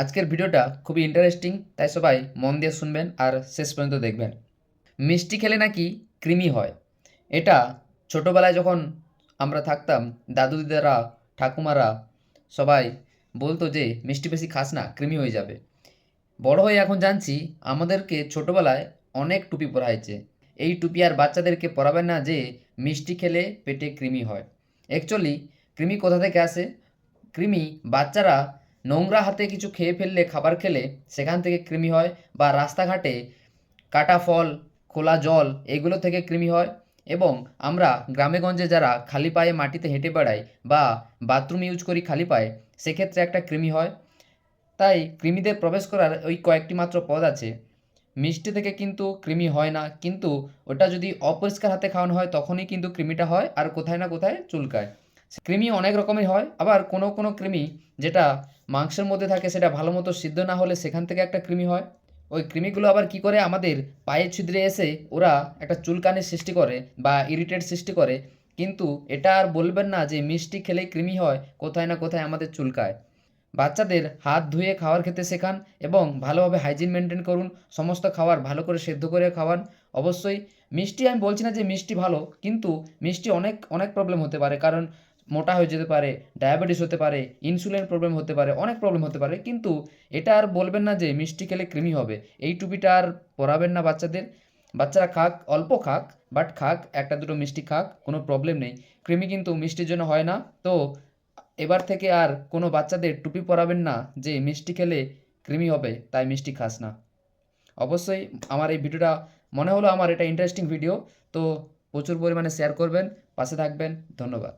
আজকের ভিডিওটা খুবই ইন্টারেস্টিং তাই সবাই মন দিয়ে শুনবেন আর শেষ পর্যন্ত দেখবেন। মিষ্টি খেলে নাকি কৃমি হয়? এটা ছোটোবেলায় যখন আমরা থাকতাম, দাদু দিদারা, ঠাকুমারা সবাই বলতো যে, মিষ্টি বেশি খাস না কৃমি হয়ে যাবে। বড় হয়ে এখন জানছি, আমাদেরকে ছোটোবেলায় অনেক টুপি পরাইছে। এই টুপি আর বাচ্চাদেরকে পরাবেন না যে, মিষ্টি খেলে পেটে কৃমি হয়। অ্যাকচুয়ালি কৃমি কোথা থেকে আসে? কৃমি বাচ্চারা নোংরা হাতে কিছু খেয়ে ফেললে খাবার খেলে সেখান থেকে কৃমি হয় বা রাস্তাঘাটে কাটা ফল, খোলা জল এগুলো থেকে কৃমি হয় এবং আমরা গ্রামেগঞ্জে যারা খালি পায়ে মাটিতে হেঁটে বেড়াই বা বাথরুম ইউজ করি খালি পায়ে, সেক্ষেত্রে একটা কৃমি হয়। তাই কৃমিদের প্রবেশ করার ওই কয়েকটি মাত্র পদ আছে। মিষ্টি থেকে কিন্তু কৃমি হয় না, কিন্তু ওটা যদি অপরিষ্কার হাতে খাওয়ানো হয় তখনই কিন্তু কৃমিটা হয় আর কোথায় না কোথায় চুলকায়। কৃমি অনেক রকমের হয়, আবার কোনো কোনো কৃমি যেটা মাংসের মধ্যে থাকে সেটা ভালো মতো সিদ্ধ না হলে সেখান থেকে একটা কৃমি হয়। ওই কৃমিগুলো আবার কি করে? আমাদের পায়ে ছিদ্রে এসে ওরা একটা চুলকানির সৃষ্টি করে বা ইরিটেট সৃষ্টি করে। কিন্তু এটা আর বলবেন না যে মিষ্টি খেলেই কৃমি হয়, কোথায় না কোথায় আমাদের চুলকায়। বাচ্চাদের হাত ধুয়ে খাওয়ার খেতে শেখান এবং ভালোভাবে হাইজিন মেনটেন করুন, সমস্ত খাবার ভালো করে সেদ্ধ করে খাওয়ান। অবশ্যই মিষ্টি, আমি বলছি না যে মিষ্টি ভালো, কিন্তু মিষ্টি অনেক অনেক প্রবলেম হতে পারে। কারণ মোটা হয়ে যেতে পারে, ডায়াবেটিস হতে পারে ইনসুলিন প্রবলেম হতে পারে, অনেক প্রবলেম হতে পারে, কিন্তু এটা আর বলবেন না যে মিষ্টি খেলে কৃমি হবে। এই টুপিটা আর পরাবেন না বাচ্চাদের। বাচ্চারা খাক, অল্প খাক বাট খাক, একটা দুটো মিষ্টি খাক, কোনো প্রবলেম নেই। কৃমি কিন্তু মিষ্টির জন্য হয় না। তো এবার থেকে আর কোনো বাচ্চাদের টুপি পরাবেন না যে মিষ্টি খেলে কৃমি হবে, তাই মিষ্টি খাস না। অবশ্যই আমার এই ভিডিওটা মনে হলো আমার এটা ইন্টারেস্টিং ভিডিও তো প্রচুর পরিমাণে শেয়ার করবেন, পাশে থাকবেন, ধন্যবাদ।